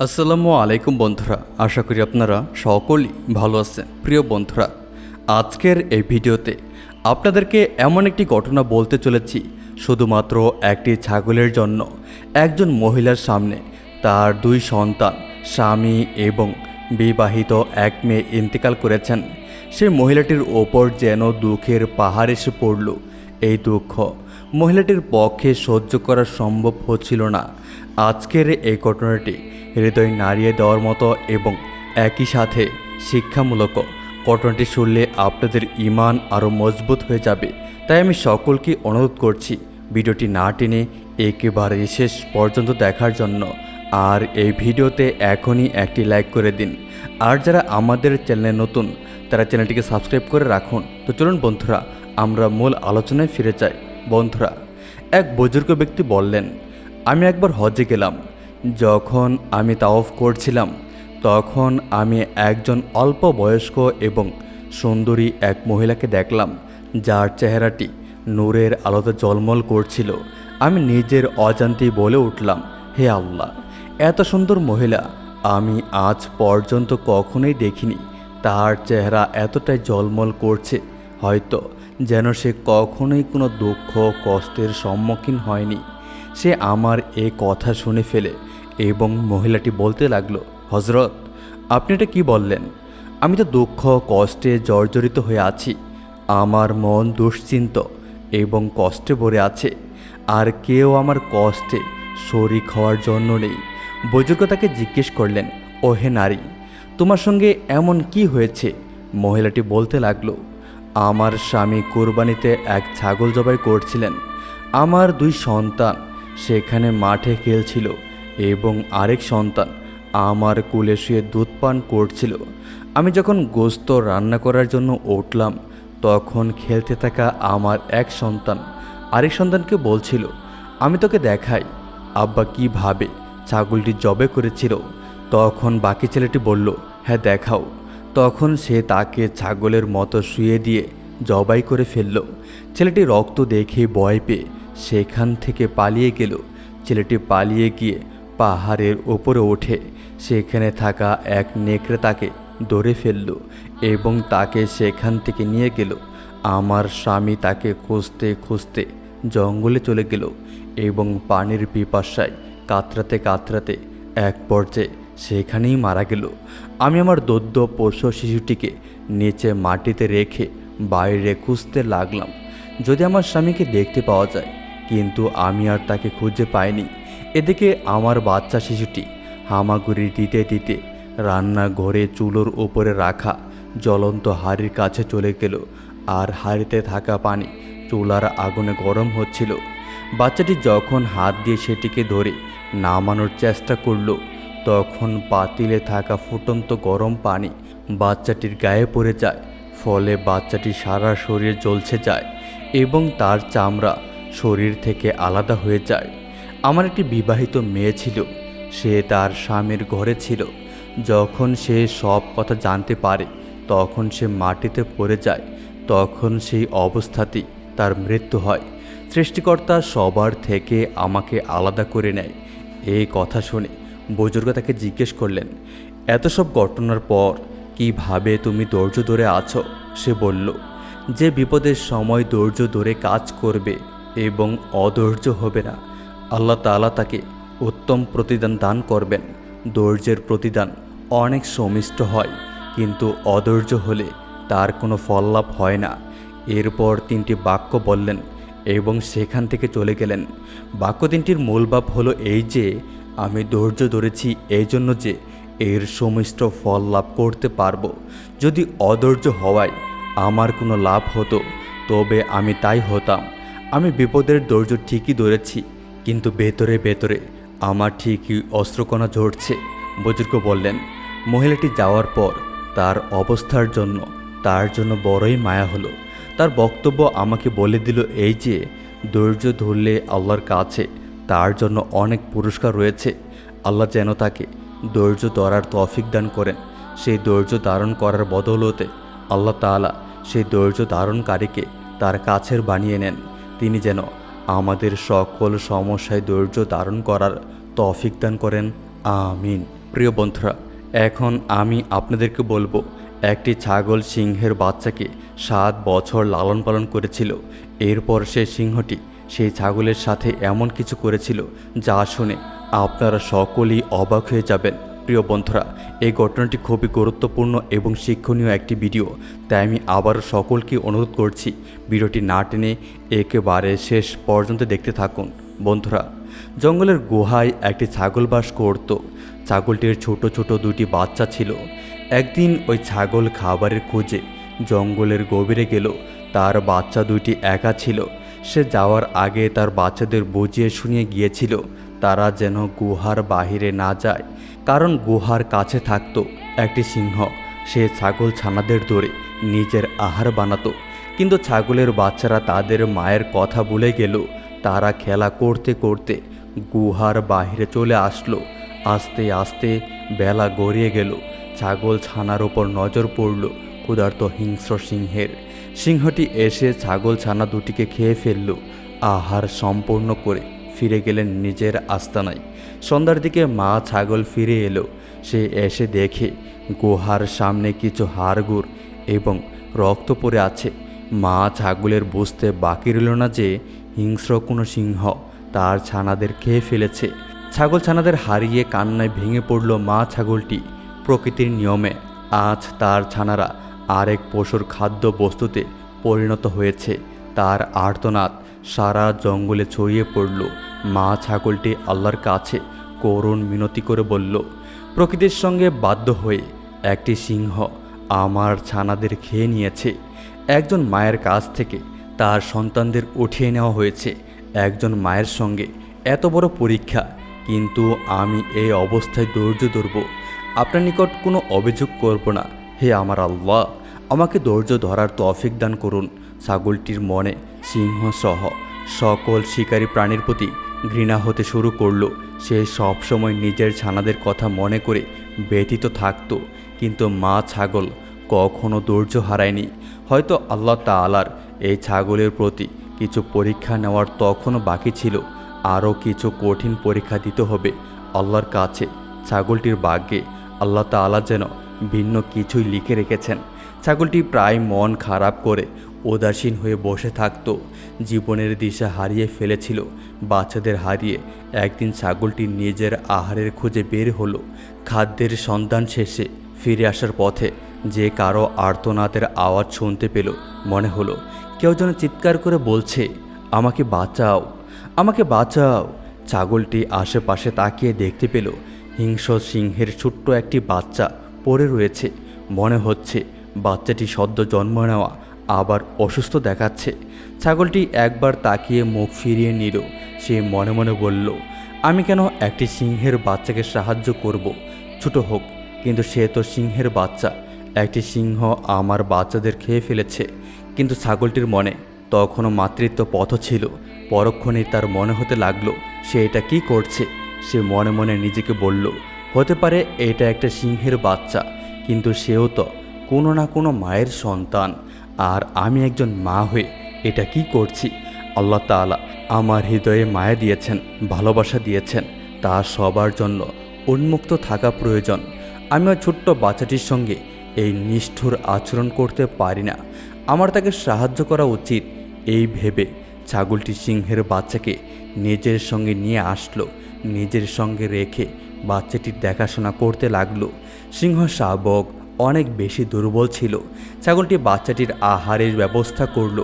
আসসালামু আলাইকুম বন্ধুরা, আশা করি আপনারা সকলেই ভালো আছেন। প্রিয় বন্ধুরা, আজকের এই ভিডিওতে আপনাদেরকে এমন একটি ঘটনা বলতে চলেছি, শুধুমাত্র একটি ছাগলের জন্য। একজন মহিলার সামনে তার দুই সন্তান, স্বামী এবং বিবাহিত এক মেয়ে ইন্তেকাল করেছেন। সেই মহিলাটির ওপর যেন দুঃখের পাহাড় এসে পড়ল। এই দুঃখ মহিলাটির পক্ষে সহ্য করা সম্ভব হচ্ছিল না। আজকের এই ঘটনাটি হৃদয় নাড়িয়ে দেওয়ার মতো এবং একই সাথে শিক্ষামূলক ঘটনাটি শুনলে আপনাদের ইমান আরও মজবুত হয়ে যাবে। তাই আমি সকলকে অনুরোধ করছি ভিডিওটি না টেনে একেবারে শেষ পর্যন্ত দেখার জন্য আর এই ভিডিওতে এখনই একটি লাইক করে দিন। আর যারা আমাদের চ্যানেলে নতুন, তারা চ্যানেলটিকে সাবস্ক্রাইব করে রাখুন। তো চলুন বন্ধুরা, আমরা মূল আলোচনায় ফিরে যাই। বন্ধুরা, এক বুজুর্গ ব্যক্তি বললেন, আমি একবার হজে গেলাম। যখন আমি তাওফ করছিলাম, তখন আমি একজন অল্প বয়স্ক এবং সুন্দরী এক মহিলাকে দেখলাম, যার চেহারাটি নূরের আলোতে জলমল করছিল। আমি নিজের অজান্তেই বলে উঠলাম, হে আল্লাহ, এত সুন্দর মহিলা, আমি আজ পর্যন্ত কখনোই দেখিনি। তার চেহারা এতটাই জলমল করছে, হয়তো যেন সে কখনোই কোনো দুঃখ, কষ্টের সম্মুখীন হয়নি। সে আমার এ কথা শুনে ফেলে এবং মহিলাটি বলতে লাগল হজরত আপনি এটা কি বললেন? আমি তো দুঃখ, কষ্টে জর্জরিত হয়ে আছি। আমার মন দুশ্চিন্ত এবং কষ্টে ভরে আছে। আর কেউ আমার কষ্টে শরিক হওয়ার জন্য নেই। বুজুর্গ তাকে জিজ্ঞেস করলেন ও হে নারী, তোমার সঙ্গে এমন কি হয়েছে? মহিলাটি বলতে লাগল, আমার স্বামী কোরবানিতে এক ছাগল জবাই করছিলেন। আমার দুই সন্তান সেখানে মাঠে খেলছিল। এবং আরেক সন্তান আমার কুলে শুয়ে দুধ পান করছিল। আমি যখন গোস্ত রান্না করার জন্য উঠলাম, তখন খেলতে থাকা আমার এক সন্তান আরেক সন্তানকে বলছিল, আমি তোকে দেখাই। আব্বা কীভাবে ছাগলটি জবে করেছিল। তখন বাকি ছেলেটি বলল হ্যাঁ দেখাও। তখন সে তাকে ছাগলের মতো শুয়ে দিয়ে জবাই করে ফেলল। ছেলেটি রক্ত দেখে ভয় পেয়ে সেখান থেকে পালিয়ে গেল। ছেলেটি পালিয়ে গিয়ে পাহাড়ের ওপরে ওঠে সেখানে থাকা এক নেকড়ে তাকে ধরে ফেলল এবং তাকে সেখান থেকে নিয়ে গেল। আমার স্বামী তাকে খুঁজতে খুঁজতে জঙ্গলে চলে গেল এবং পানির পিপাসায় কাতরাতে কাতরাতে এক পর্যায়ে সেখানেই মারা গেল। আমি আমার দদ্য পোষ্য শিশুটিকে নিচে মাটিতে রেখে বাইরে খুঁজতে লাগলাম। যদি আমার স্বামীকে দেখতে পাওয়া যায়, কিন্তু আমি আর তাকে খুঁজে পাইনি। এদিকে আমার বাচ্চা শিশুটি হামাগুড়ি দিতে দিতে রান্নাঘরে চুলোর ওপরে রাখা জ্বলন্ত হাড়ির কাছে চলে গেল আর হাড়িতে থাকা পানি চুলার আগুনে গরম হচ্ছিল। বাচ্চাটি যখন হাত দিয়ে সেটিকে ধরে নামানোর চেষ্টা করল, তখন পাতিলে থাকা ফুটন্ত গরম পানি বাচ্চাটির গায়ে পড়ে যায়, ফলে বাচ্চাটি সারা শরীর জ্বলছে যায় এবং তার চামড়া শরীর থেকে আলাদা হয়ে যায়। আমার একটি বিবাহিত মেয়ে ছিল। সে তার স্বামীর ঘরে ছিল। যখন সে সব কথা জানতে পারে, তখন সে মাটিতে পড়ে যায়। তখন সেই অবস্থাতেই তার মৃত্যু হয়। সৃষ্টিকর্তা সবার থেকে আমাকে আলাদা করে নেয়। এই কথা শুনে বুজুর্গ তাকে জিজ্ঞেস করলেন, এত সব ঘটনার পর কীভাবে তুমি ধৈর্য ধরে আছো? সে বলল, যে বিপদের সময় ধৈর্য ধরে কাজ করবে এবং অধৈর্য হবে না আল্লাহ তাআলা তাকে উত্তম প্রতিদান দান করবেন। ধৈর্যের প্রতিদান অনেক সমিষ্ট হয়, কিন্তু অধৈর্য হলে তার কোনো ফললাভ হয় না। এরপর তিনটি বাক্য বললেন এবং সেখান থেকে চলে গেলেন। বাক্য তিনটির মূল ভাব হলো এই যে, আমি ধৈর্য ধরেছি এই জন্য যে এর সমিষ্ট ফল লাভ করতে পারব। যদি অধৈর্য হওয়ায় আমার কোনো লাভ হতো, তবে আমি তাই হতাম। আমি বিপদের ধৈর্য ঠিকই ধরেছি কিন্তু ভেতরে ভেতরে আমার ঠিকই অস্ত্রকণা ঝরছে। বুজুর্গ বললেন, মহিলাটি যাওয়ার পর তার অবস্থার জন্য, তার জন্য বড়ই মায়া হলো। তার বক্তব্য আমাকে বলে দিল এই যে, ধৈর্য ধরলে আল্লাহর কাছে তার জন্য অনেক পুরস্কার রয়েছে। আল্লাহ যেন তাকে ধৈর্য ধরার তৌফিক দান করেন। সেই ধৈর্য ধারণ করার বদৌলতে আল্লাহ তাআলা সেই ধৈর্য ধারণকারীকে তার কাছের বানিয়ে নেন। তিনি যেন আমাদের সকল সমস্যায় ধৈর্য ধারণ করার তফিক দান করেন। আমিন। প্রিয় বন্ধুরা, এখন আমি আপনাদেরকে বলব, একটি ছাগল সিংহের বাচ্চাকে সাত বছর লালন পালন করেছিল। এরপর সে সিংহটি সেই ছাগলের সাথে এমন কিছু করেছিল যা শুনে আপনারা সকলেই অবাক হয়ে যাবেন। প্রিয় বন্ধুরা, এই ঘটনাটি খুবই গুরুত্বপূর্ণ এবং শিক্ষণীয় একটি ভিডিও, তাই আমি আবারও সকলকে অনুরোধ করছি ভিডিওটি না টেনে একেবারে শেষ পর্যন্ত দেখতে থাকুন। বন্ধুরা, জঙ্গলের গুহায় একটি ছাগল বাস করত। ছাগলটির ছোট ছোট দুটি বাচ্চা ছিল। একদিন ওই ছাগল খাবারের খোঁজে জঙ্গলের গভীরে গেল। তার বাচ্চা দুইটি একা ছিল। সে যাওয়ার আগে তার বাচ্চাদের বুঝিয়ে শুনিয়ে গিয়েছিল, তারা যেন গুহার বাহিরে না যায়। কারণ গুহার কাছে থাকতো একটি সিংহ। সে ছাগল ছানাদের ধরে নিজের আহার বানাতো। কিন্তু ছাগলের বাচ্চারা তাদের মায়ের কথা ভুলে গেল। তারা খেলা করতে করতে গুহার বাহিরে চলে আসলো। আস্তে আস্তে বেলা গড়িয়ে গেল। ছাগল ছানার ওপর নজর পড়ল ক্ষুধার্ত হিংস্র সিংহের। সিংহটি এসে ছাগল ছানা দুটিকে খেয়ে ফেলল। আহার সম্পূর্ণ করে ফিরে গেলেন নিজের আস্তানায়। সন্ধ্যার দিকে মা ছাগল ফিরে এলো। সে এসে দেখে গুহার সামনে কিছু হাড়গুড় এবং রক্ত পড়ে আছে। মা ছাগলের বুঝতে বাকি রইল না যে হিংস্র কোনো সিংহ তার ছানাদের খেয়ে ফেলেছে। ছাগল ছানাদের হারিয়ে কান্নায় ভেঙে পড়ল মা ছাগলটি। প্রকৃতির নিয়মে আজ তার ছানারা আরেক পশুর খাদ্য বস্তুতে পরিণত হয়েছে। তার আর্তনাদ সারা জঙ্গলে ছড়িয়ে পড়ল। মা ছাগলটি আল্লাহর কাছে করুণ মিনতি করে বলল, প্রকৃতির সঙ্গে বাধ্য হয়ে একটি সিংহ আমার ছানাদের খেয়ে নিয়েছে। একজন মায়ের কাছ থেকে তার সন্তানদের উঠিয়ে নেওয়া হয়েছে। একজন মায়ের সঙ্গে এত বড় পরীক্ষা, কিন্তু আমি এই অবস্থায় ধৈর্য ধরব। আপনার নিকট কোনো অভিযোগ করব না। হে আমার আল্লাহ, আমাকে ধৈর্য ধরার তৌফিক দান করুন। ছাগলটির মনে সিংহ সহ সকল শিকারী প্রাণীর প্রতি ঘৃণা হতে শুরু করল। সে সবসময় নিজের ছানাদের কথা মনে করে ব্যতীত থাকত। কিন্তু মা ছাগল কখনো ধৈর্য হারায়নি। হয়তো আল্লাহ তালার এই ছাগলের প্রতি কিছু পরীক্ষা নেওয়ার তখনও বাকি ছিল। আরও কিছু কঠিন পরীক্ষা দিতে হবে আল্লাহর কাছে। ছাগলটির ভাগ্যে আল্লাহ তাআলা যেন ভিন্ন কিছুই লিখে রেখেছেন। ছাগলটি প্রায় মন খারাপ করে উদাসীন হয়ে বসে থাকতো। জীবনের দিশা হারিয়ে ফেলেছিল। বাচ্চাদের হারিয়ে একদিন ছাগলটি নিজের আহারের খোঁজে বের হলো। খাদ্যের সন্ধান শেষে ফিরে আসার পথে যে কারও আর্তনাদের আওয়াজ শুনতে পেল, মনে হলো, কেউ যেন চিৎকার করে বলছে, আমাকে বাঁচাও আমাকে বাঁচাও। ছাগলটি আশেপাশে তাকিয়ে দেখতে পেল, হিংস্র সিংহের ছোট্ট একটি বাচ্চা পড়ে রয়েছে। মনে হচ্ছে বাচ্চাটি সদ্য জন্ম নেওয়া আবার অসুস্থ দেখাচ্ছে। ছাগলটি একবার তাকিয়ে মুখ ফিরিয়ে নিল। সে মনে মনে বলল, আমি কেন একটি সিংহের বাচ্চাকে সাহায্য করব? ছোট হোক, কিন্তু সে তো সিংহের বাচ্চা। একটি সিংহ আমার বাচ্চাদের খেয়ে ফেলেছে। কিন্তু ছাগলটির মনে তখনও মাতৃত্ব পথ ছিল। পরক্ষণেই তার মনে হতে লাগল, সে এটা কি করছে? সে মনে মনে নিজেকে বলল, হতে পারে এটা একটা সিংহের বাচ্চা, কিন্তু সেও তো কোনো না কোনো মায়ের সন্তান। আর আমি একজন মা হয়ে এটা কি করছি? আল্লাহ তাআলা আমার হৃদয়ে মায়া দিয়েছেন, ভালোবাসা দিয়েছেন, তা সবার জন্য উন্মুক্ত থাকা প্রয়োজন। আমি ওই ছোট্ট বাচ্চাটির সঙ্গে এই নিষ্ঠুর আচরণ করতে পারি না। আমার তাকে সাহায্য করা উচিত। এই ভেবে ছাগলটি সিংহের বাচ্চাকে নিজের সঙ্গে নিয়ে আসলো, নিজের সঙ্গে রেখে বাচ্চাটির দেখাশোনা করতে লাগল। সিংহ শাবক অনেক বেশি দুর্বল ছিল। ছাগলটি বাচ্চাটির আহারের ব্যবস্থা করল।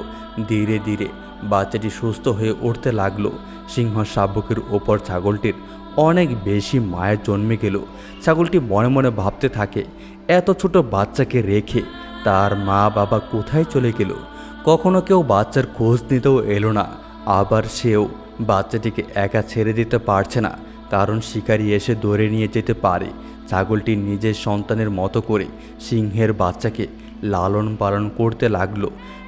ধীরে ধীরে বাচ্চাটি সুস্থ হয়ে উঠতে লাগল। সিংহ শাবকের ওপর ছাগলটির অনেক বেশি মায়ের জন্মে গেল। ছাগলটি মনে মনে ভাবতে থাকে, এত ছোট বাচ্চাকে রেখে তার মা বাবা কোথায় চলে গেল? কখনো কেউ বাচ্চার খোঁজ নিতেও এলো না। আবার সেও বাচ্চাটিকে একা ছেড়ে দিতে পারছে না। কারণ শিকারি এসে ধরে নিয়ে যেতে পারে। ছাগলটি নিজের সন্তানের মতো করে সিংহের বাচ্চাকে লালন পালন করতে লাগল।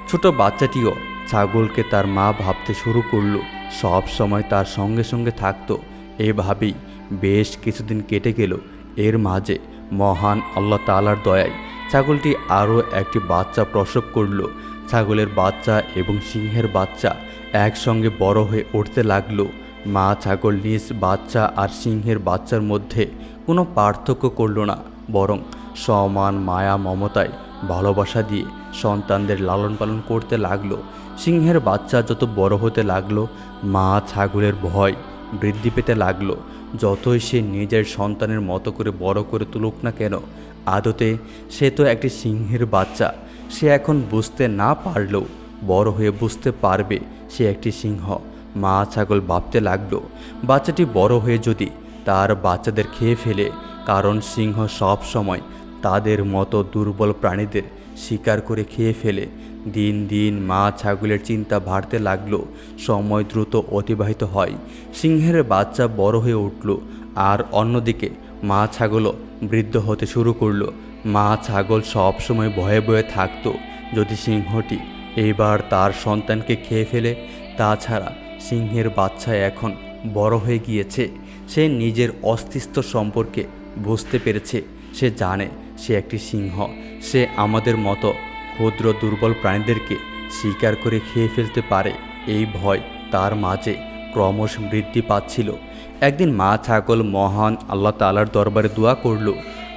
ছোট বাচ্চাটিও ছাগলকে তার মা ভাবতে শুরু করল। সব সময় তার সঙ্গে সঙ্গে থাকতো। এভাবেই বেশ কিছুদিন কেটে গেল। এর মাঝে মহান আল্লাহ তালার দয়ায় ছাগলটি আরও একটি বাচ্চা প্রসব করল। ছাগলের বাচ্চা এবং সিংহের বাচ্চা একসঙ্গে বড় হয়ে উঠতে লাগল। মা ছাগল নিজ বাচ্চা আর সিংহের বাচ্চার মধ্যে কোনো পার্থক্য করল না, বরং সমান মায়া মমতায় ভালোবাসা দিয়ে সন্তানদের লালন পালন করতে লাগল। সিংহের বাচ্চা যত বড় হতে লাগল, মা ছাগলের ভয় বৃদ্ধি পেতে লাগল। যতই সে নিজের সন্তানের মতো করে বড় করে তুলুক না কেন, আদতে সে তো একটি সিংহের বাচ্চা। সে এখন বুঝতে না পারলেও বড় হয়ে বুঝতে পারবে সে একটি সিংহ। মা ছাগল ভাবতে লাগল, বাচ্চাটি বড় হয়ে যদি তার বাচ্চাদের খেয়ে ফেলে, কারণ সিংহ সব সময় তাদের মতো দুর্বল প্রাণীদের শিকার করে খেয়ে ফেলে। দিন দিন মা ছাগলের চিন্তা বাড়তে লাগল, সময় দ্রুত অতিবাহিত হয়। সিংহের বাচ্চা বড় হয়ে উঠল, আর অন্যদিকে মা ছাগলও বৃদ্ধ হতে শুরু করল। মা ছাগল সব সময় ভয়ে ভয়ে থাকতো। যদি সিংহটি এইবার তার সন্তানকে খেয়ে ফেলে, তাছাড়া সিংহের বাচ্চা এখন বড় হয়ে গিয়েছে। সে নিজের অস্তিত্ব সম্পর্কে বুঝতে পেরেছে। সে জানে সে একটি সিংহ। সে আমাদের মতো ক্ষুদ্র দুর্বল প্রাণীদেরকে শিকার করে খেয়ে ফেলতে পারে। এই ভয় তার মাঝে ক্রমশ বৃদ্ধি পাচ্ছিল। একদিন মা ছাগল মহান আল্লাহ তালার দরবারে দোয়া করল।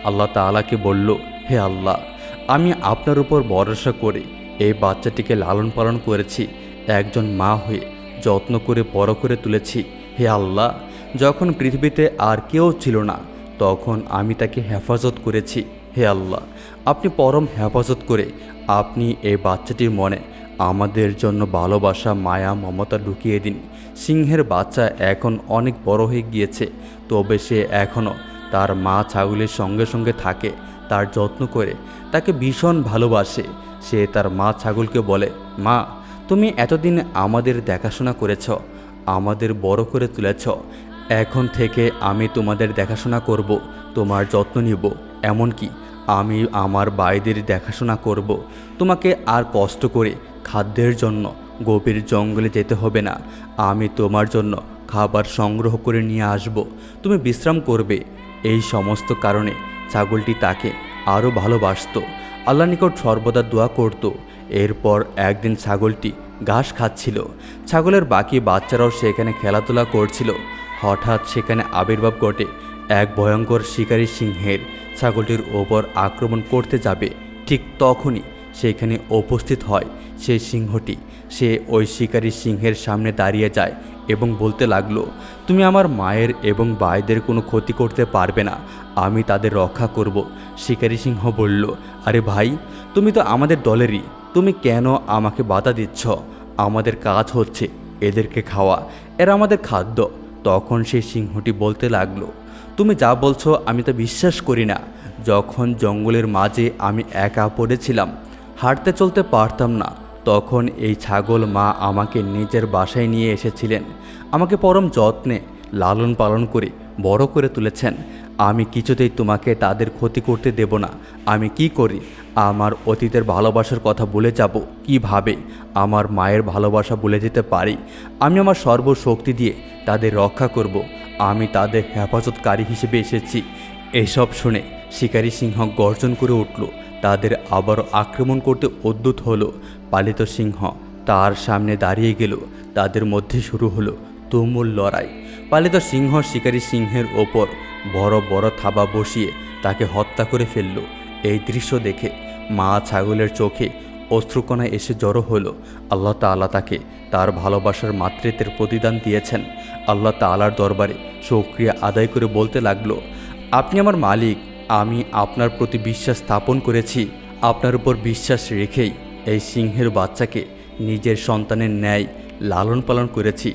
আল্লাহ তালাকে বলল, হে আল্লাহ, আমি আপনার উপর ভরসা করে এই বাচ্চাটিকে লালন পালন করেছি। একজন মা হয়ে যত্ন করে, বড় করে তুলেছি। হে আল্লাহ, যখন পৃথিবীতে আর কেউ ছিল না, তখন আমি তাকে হেফাজত করেছি। হে আল্লাহ, আপনি পরম হেফাজত করে আপনি এই বাচ্চাটির মনে আমাদের জন্য ভালোবাসা, মায়া, মমতা ঢুকিয়ে দিন। সিংহের বাচ্চা এখন অনেক বড় হয়ে গিয়েছে, তবে সে এখনও তার মা ছাগলের সঙ্গে সঙ্গে থাকে, তার যত্ন করে, তাকে ভীষণ ভালোবাসে। সে তার মা ছাগলকে বলে, মা তুমি এতদিন আমাদের দেখাশোনা করেছ, আমাদের বড় করে তুলেছ। এখন থেকে আমি তোমাদের দেখাশোনা করব, তোমার যত্ন নিব। এমনকি আমি আমার বাইদের দেখাশোনা করব। তোমাকে আর কষ্ট করে খাদ্যের জন্য গভীর জঙ্গলে যেতে হবে না। আমি তোমার জন্য খাবার সংগ্রহ করে নিয়ে আসব। তুমি বিশ্রাম করবে। এই সমস্ত কারণে ছাগলটি তাকে আরও ভালোবাসত। আল্লাহ নিকট সর্বদা দোয়া করত। এরপর একদিন ছাগলটি ঘাস খাচ্ছিল। ছাগলের বাকি বাচ্চারাও সেখানে খেলাধুলা করছিল। হঠাৎ সেখানে আবির্ভাব ঘটে এক ভয়ঙ্কর শিকারী সিংহের। ছাগলটির ওপর আক্রমণ করতে যাবে। ঠিক তখনই সেখানে উপস্থিত হয় সেই সিংহটি। সে ওই শিকারী সিংহের সামনে দাঁড়িয়ে যায় এবং বলতে লাগল, তুমি আমার মায়ের এবং ভাইদের কোনো ক্ষতি করতে পারবে না। আমি তাদের রক্ষা করব। শিকারী সিংহ বলল, আরে ভাই, তুমি তো আমাদের দলেরই। তুমি কেন আমাকে বাধা দিচ্ছ? আমাদের কাজ হচ্ছে এদেরকে খাওয়া। এরা আমাদের খাদ্য। তখন সেই সিংহটি বলতে লাগল, তুমি যা বলছো আমি তো বিশ্বাস করি না। যখন জঙ্গলের মাঝে আমি একা পড়েছিলাম, হাঁটতে চলতে পারতাম না। তখন এই ছাগল মা আমাকে নিজের বাসায় নিয়ে এসেছিলেন। আমাকে পরম যত্নে লালন পালন করে বড় করে তুলেছেন। আমি কিছুতেই তোমাকে তাদের ক্ষতি করতে দেব না। আমি কি করি? আমার অতীতের ভালোবাসার কথা বলে যাব কীভাবে? আমার মায়ের ভালোবাসা বলে যেতে পারি। আমি আমার সর্বশক্তি দিয়ে তাদের রক্ষা করব। আমি তাদের হেফাজতকারী হিসেবে এসেছি। এসব শুনে শিকারী সিংহ গর্জন করে উঠল। তাদের আবারও আক্রমণ করতে উদ্যুত হলো। পালিত সিংহ তার সামনে দাঁড়িয়ে গেল। তাদের মধ্যে শুরু হলো তুমুল লড়াই। পালিত সিংহ শিকারী সিংহের ওপর বড় বড় থাবা বসিয়ে তাকে হত্যা করে ফেলল। এই দৃশ্য দেখে মা ছাগলের চোখে অশ্রুকণা এসে জড়ো হলো। আল্লাহ তাআলা তাকে তার ভালোবাসার মাতৃত্বের প্রতিদান দিয়েছেন। আল্লাহ তাআলার দরবারে সক্রিয়া আদায় করে বলতে লাগল, আপনি আমার মালিক, আমি আপনার প্রতি বিশ্বাস স্থাপন করেছি। আপনার উপর বিশ্বাস রেখেই এই সিংহের বাচ্চাকে নিজের সন্তানের ন্যায় লালন পালন করেছি।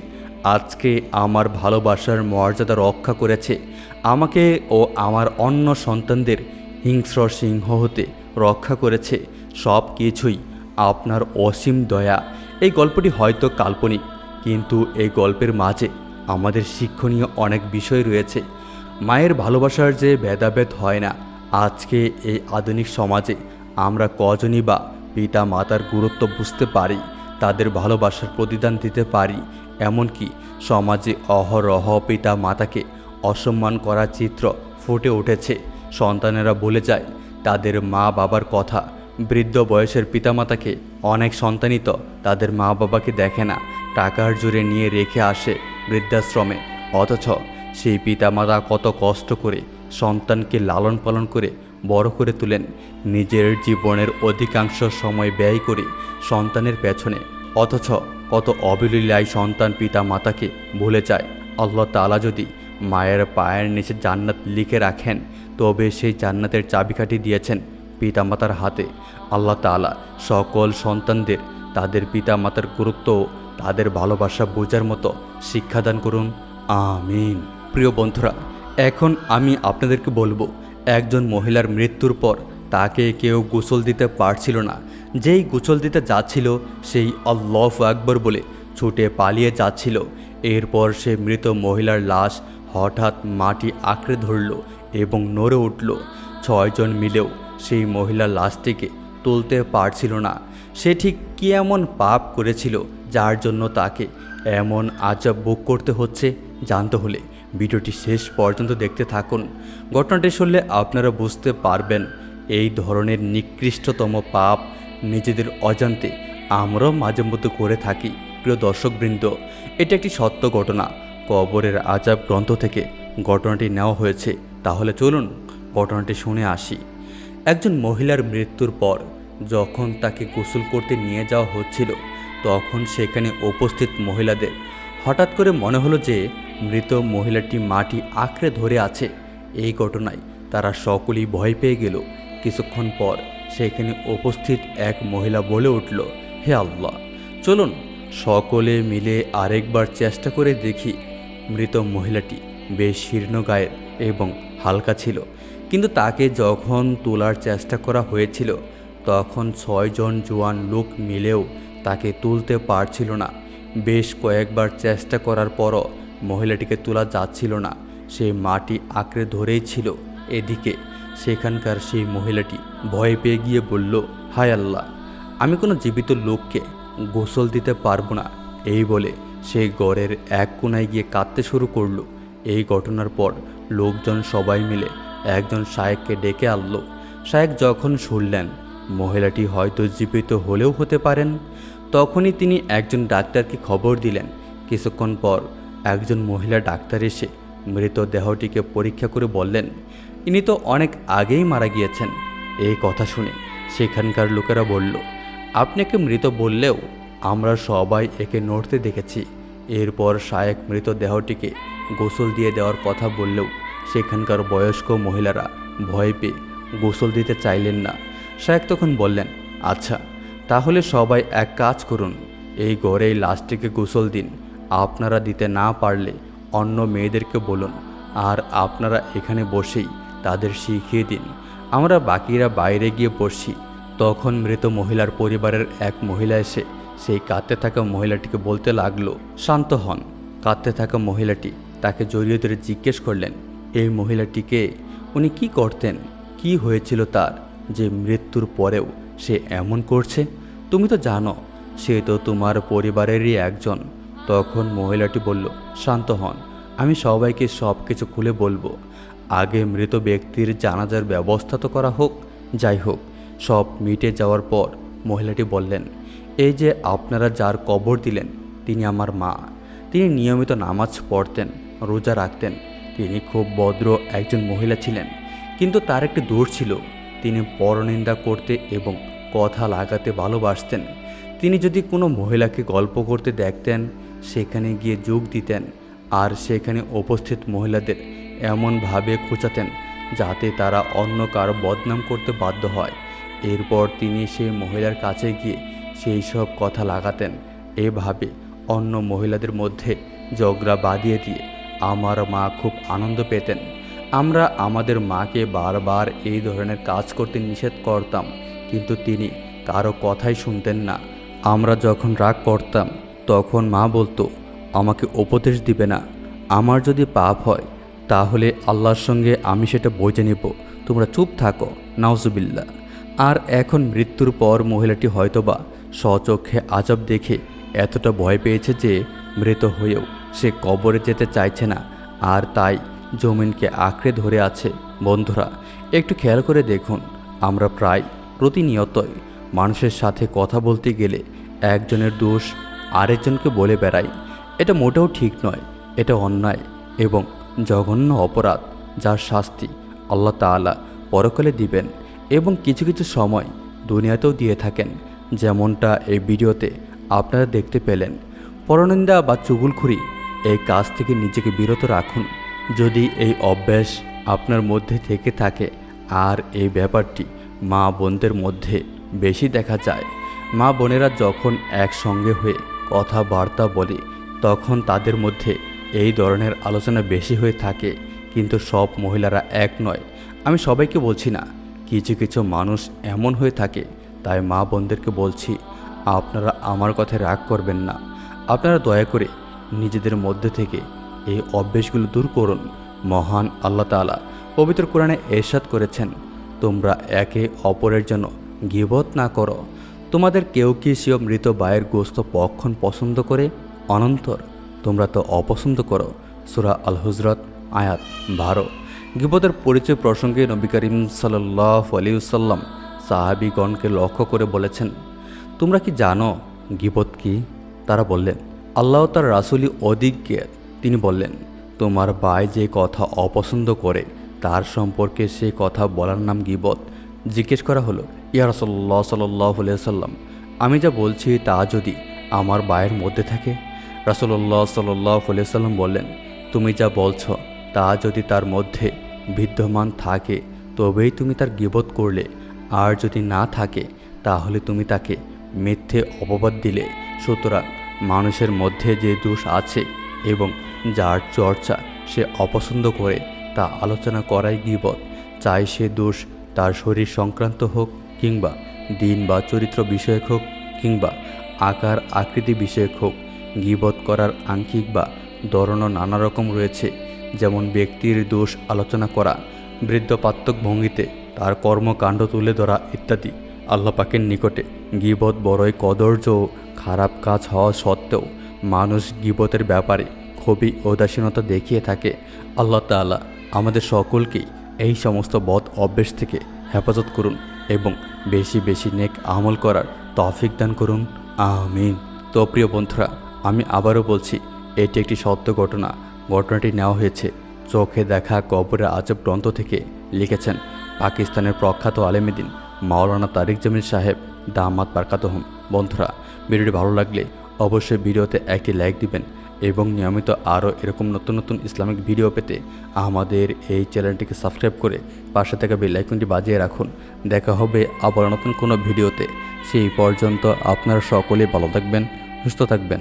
আজকে আমার ভালোবাসার মর্যাদা রক্ষা করেছে। আমাকে ও আমার অন্য সন্তানদের হিংস্র সিংহ হতে রক্ষা করেছে। সব কিছুই আপনার অসীম দয়া। এই গল্পটি হয়তো কাল্পনিক, কিন্তু এই গল্পের মাঝে আমাদের শিক্ষণীয় অনেক বিষয় রয়েছে। মায়ের ভালোবাসার যে ভেদাভেদ হয় না, আজকে এই আধুনিক সমাজে আমরা কজনই বা পিতা মাতার গুরুত্ব বুঝতে পারি, তাদের ভালোবাসার প্রতিদান দিতে পারি এমনকি সমাজে অহরহ পিতা মাতাকে অসম্মান করার চিত্র ফুটে উঠেছে। সন্তানেরা বলে যায়, তাদের মা বাবার কথা। বৃদ্ধ বয়সের পিতামাতাকে অনেক সন্তানই তো তাদের মা বাবাকে দেখে না, টাকার জোরে নিয়ে রেখে আসে বৃদ্ধাশ্রমে। অথচ সেই পিতামাতা কত কষ্ট করে সন্তানকে লালন পালন করে বড় করে তুলেন। নিজের জীবনের অধিকাংশ সময় ব্যয় করে সন্তানের পেছনে। অথচ কত অবলীলায় সন্তান পিতা মাতাকে ভুলে যায়। আল্লাহ তাআলা যদি মায়ের পায়ের নিচে জান্নাত লিখে রাখেন, তবে সেই জান্নাতের চাবিকাঠি দিয়েছেন পিতামাতার হাতে। আল্লাহ তাআলা সকল সন্তানদের, তাদের পিতামাতার গুরুত্ব তাদের ভালোবাসা বোঝার মতো শিক্ষাদান করুন। আমিন। প্রিয় বন্ধুরা, এখন আমি আপনাদেরকে বলব, একজন মহিলার মৃত্যুর পর তাকে কেউ গোসল দিতে পারছিল না। যেই গোসল দিতে যাচ্ছিল, সেই আল্লাহ আকবর বলে ছুটে পালিয়ে যাচ্ছিল। এরপর সে মৃত মহিলার লাশ হঠাৎ মাটি আঁকড়ে ধরল এবং নড়ে উঠল। ছয়জন মিলেও সেই মহিলার লাশটিকে তুলতে পারছিল না। সে ঠিক কী এমন পাপ করেছিল যার জন্য তাকে এমন আজব বুক করতে হচ্ছে জানতে হলে ভিডিওটি শেষ পর্যন্ত দেখতে থাকুন। ঘটনাটি শুনলে আপনারা বুঝতে পারবেন, এই ধরনের নিকৃষ্টতম পাপ নিজেদের অজান্তে আমরাও মাঝে মধ্যে করে থাকি, প্রিয় দর্শকবৃন্দ। এটি একটি সত্য ঘটনা। কবরের আজাব গ্রন্থ থেকে ঘটনাটি নেওয়া হয়েছে। তাহলে চলুন ঘটনাটি শুনে আসি। একজন মহিলার মৃত্যুর পর যখন তাকে গোসল করতে নিয়ে যাওয়া হচ্ছিল, তখন সেখানে উপস্থিত মহিলাদের হঠাৎ করে মনে হলো যে মৃত মহিলাটি মাটি আঁকড়ে ধরে আছে। এই ঘটনায় তারা সকলেই ভয় পেয়ে গেল। কিছুক্ষণ পর সেখানে উপস্থিত এক মহিলা বলে উঠল, হে আল্লাহ, চলুন, সকলে মিলে আরেকবার চেষ্টা করে দেখি। মৃত মহিলাটি বেশ শীর্ণ গায়ের এবং হালকা ছিল, কিন্তু তাকে যখন তোলার চেষ্টা করা হয়েছিল, তখন ছয়জন জোয়ান লোক মিলেও তাকে তুলতে পারছিল না। বেশ কয়েকবার চেষ্টা করার পরও মহিলাটিকে তোলা যাচ্ছিল না, সে মাটি আঁকড়ে ধরেই ছিল। এদিকে সেখানকার সেই মহিলাটি ভয় পেয়ে গিয়ে বলল, হায় আল্লাহ, আমি কোনো জীবিত লোককে গোসল দিতে পারব না। এই বলে সেই গড়ের এক কোনায় গিয়ে কাঁদতে শুরু করল। এই ঘটনার পর লোকজন সবাই মিলে একজন শায়েককে ডেকে আনলো। শায়েক যখন শুনলেন, মহিলাটি হয়তো জীবিত হলেও হতে পারেন, তখনই তিনি একজন ডাক্তারকে খবর দিলেন। কিছুক্ষণ পর একজন মহিলা ডাক্তার এসে মৃতদেহটিকে পরীক্ষা করে বললেন ইনি তো অনেক আগেই মারা গিয়েছেন। এই কথা শুনে সেখানকার লোকেরা বলল, আপনাকে মৃত বললেও আমরা সবাই একে নড়তে দেখেছি। এরপর শায়েক মৃতদেহটিকে গোসল দিয়ে দেওয়ার কথা বললেও সেখানকার বয়স্ক মহিলারা ভয় পেয়ে গোসল দিতে চাইলেন না। শায়েক তখন বললেন আচ্ছা তাহলে সবাই এক কাজ করুন। এই ঘরেই লাশটিকে গোসল দিন। আপনারা দিতে না পারলে অন্য মেয়েদেরকে বলুন। আর আপনারা এখানে বসেই তাদের শিখিয়ে দিন। আমরা বাকিরা বাইরে গিয়ে বসি। তখন মৃত মহিলার পরিবারের এক মহিলা এসে সেই কাঁদতে থাকা মহিলাটিকে বলতে লাগল, শান্ত হন। কাঁদতে থাকা মহিলাটি তাকে জড়িয়ে ধরে জিজ্ঞেস করলেন, এই মহিলাটিকে উনি কি করতেন? কি হয়েছিল তার যে মৃত্যুর পরেও সে এমন করছে? তুমি তো জানো, সে তো তোমার পরিবারেরই একজন। তখন মহিলাটি বলল, শান্ত হন। আমি সবাইকে সব কিছু খুলে বলব। আগে মৃত ব্যক্তির জানাজার ব্যবস্থা তো করা হোক, যাই হোক, সব মিটে যাওয়ার পর মহিলাটি বললেন, এই যে আপনারা যার কবর দিলেন, তিনি আমার মা। তিনি নিয়মিত নামাজ পড়তেন, রোজা রাখতেন। তিনি খুব ভদ্র একজন মহিলা ছিলেন, কিন্তু তার একটি দোষ ছিল। তিনি পরনিন্দা করতে এবং কথা লাগাতে ভালোবাসতেন। তিনি যদি কোনো মহিলাকে গল্প করতে দেখতেন, সেখানে গিয়ে যোগ দিতেন, আর সেখানে উপস্থিত মহিলাদের এমনভাবে খোঁচাতেন যাতে তারা অন্য কারও বদনাম করতে বাধ্য হয়। এরপর তিনি সেই মহিলার কাছে গিয়ে সেই সব কথা লাগাতেন। এভাবে অন্য মহিলাদের মধ্যে ঝগড়া বাঁধিয়ে দিয়ে আমার মা খুব আনন্দ পেতেন। আমরা আমাদের মাকে বারবার এই ধরনের কাজ করতে নিষেধ করতাম, কিন্তু তিনি কারও কথাই শুনতেন না। আমরা যখন রাগ করতাম, তখন মা বলতো, আমাকে উপদেশ দিবে না। আমার যদি পাপ হয় তাহলে আল্লাহর সঙ্গে আমি সেটা বুঝে নেব। তোমরা চুপ থাকো। নাউজুবিল্লা আর এখন মৃত্যুর পর মহিলাটি হয়তোবা স্বচক্ষে আজব দেখে এতটা ভয় পেয়েছে যে মৃত হয়েও সে কবরে যেতে চাইছে না। আর তাই জমিনকে আঁকড়ে ধরে আছে। বন্ধুরা, একটু খেয়াল করে দেখুন। আমরা প্রায় প্রতিনিয়তই মানুষের সাথে কথা বলতে গেলে একজনের দোষ আরেকজনকে বলে বেড়াই। এটা মোটেও ঠিক নয়। এটা অন্যায় এবং জঘন্য অপরাধ যার শাস্তি আল্লাহ তাআলা পরকালে দিবেন এবং কিছু কিছু সময় দুনিয়াতেও দিয়ে থাকেন। যেমনটা এই ভিডিওতে আপনারা দেখতে পেলেন। পরনিন্দা বা চুগুলখুরি এই কাজ থেকে নিজেকে বিরত রাখুন। যদি এই অভ্যাস আপনার মধ্যে থেকে থাকে আর এই ব্যাপারটি মা বোনদের মধ্যে বেশি দেখা যায়, মা বোনেরা যখন একসঙ্গে হয়ে কথাবার্তা বলে, তখন তাদের মধ্যে এই ধরনের আলোচনা বেশি হয়ে থাকে, কিন্তু সব মহিলারা এক নয়। আমি সবাইকে বলছি না, কিছু কিছু মানুষ এমন হয়ে থাকে, তাই মা বোনদেরকে বলছি, আপনারা আমার কথায় রাগ করবেন না। আপনারা দয়া করে নিজেদের মধ্যে থেকে এই অভ্যেসগুলো দূর করুন। মহান আল্লাহ তাআলা পবিত্র কোরআনে এরশাদ করেছেন, তোমরা একে অপরের জন্য গিবত না করো। তোমাদের কেউ কি সেও মৃত বায়ের গোস্ত পক্ষণ পছন্দ করে? অনন্তর তোমরা তো অপছন্দ করো। সুরা আল হুজরত আয়াত বারো। গিবতের পরিচয় প্রসঙ্গে নবী করিম সাল্লাহ আলিউসাল্লাম সাহাবিগণকে লক্ষ্য করে বলেছেন, তোমরা কি জানো গিবত কি? তারা বললেন, আল্লাহ তার রাসুলি অধিক জ্ঞাত তিনি বললেন, তোমার ভাই যে কথা অপছন্দ করে, তার সম্পর্কে সে কথা বলার নাম গিবত। জিজ্ঞেস করা হলো, ইয়া রসল্লাহ সাল্লাহ সাল্লাম আমি যা বলছি তা যদি আমার বায়ের মধ্যে থাকে? রাসুল্লাহ সাল্লাহ সাল্লাম বললেন, তুমি যা বলছ, তা যদি তার মধ্যে বিদ্যমান থাকে, তবেই তুমি তার গিবত করলে। আর যদি না থাকে, তাহলে তুমি তাকে মিথ্যে অপবাদ দিলে। সুতরাং মানুষের মধ্যে যে দোষ আছে এবং যার চর্চা সে অপছন্দ করে, তা আলোচনা করাই গিবত। চাই সে দোষ তার শরীর সংক্রান্ত হোক কিংবা দিন বা চরিত্র বিষয়ক হোক কিংবা আকার আকৃতি বিষয়ক হোক গিবত করার আঙ্কিক বা ধরনও নানা রকম রয়েছে, যেমন ব্যক্তির দোষ আলোচনা করা বৃদ্ধপাত্মক ভঙ্গিতে, তার কর্মকাণ্ড তুলে ধরা ইত্যাদি। আল্লাহ পাকের নিকটে গিবত বড়ই কদর্য ও খারাপ কাজ হওয়া সত্ত্বেও মানুষ গিবতের ব্যাপারে খুবই উদাসীনতা দেখিয়ে থাকে। আল্লাহ তাআলা আমাদের সকলকেই এই সমস্ত বদ অভ্যেস থেকে হেফাজত করুন এবং বেশি বেশি নেক আমল করার তৌফিক দান করুন। আমিন। তো প্রিয় বন্ধুরা আমি আবারও বলছি, এটি একটি সত্য ঘটনা। ঘটনাটি নেওয়া হয়েছে। চোখে দেখা কবরের আজব গ্রন্থ থেকে লিখেছেন পাকিস্তানের প্রখ্যাত আলেমেদিন মাওলানা তারিক জামিল সাহেব, দামাত বারকাতহম বন্ধুরা, ভিডিওটি ভালো লাগলে অবশ্যই ভিডিওতে একটি লাইক দিবেন এবং নিয়মিত আরও এরকম নতুন নতুন ইসলামিক ভিডিও পেতে আমাদের এই চ্যানেলটিকে সাবস্ক্রাইব করে পাশে থাকা বেল আইকনটি বাজিয়ে রাখুন। দেখা হবে আবার নতুন কোনো ভিডিওতে। সেই পর্যন্ত আপনারা সকলেই ভালো থাকবেন, সুস্থ থাকবেন।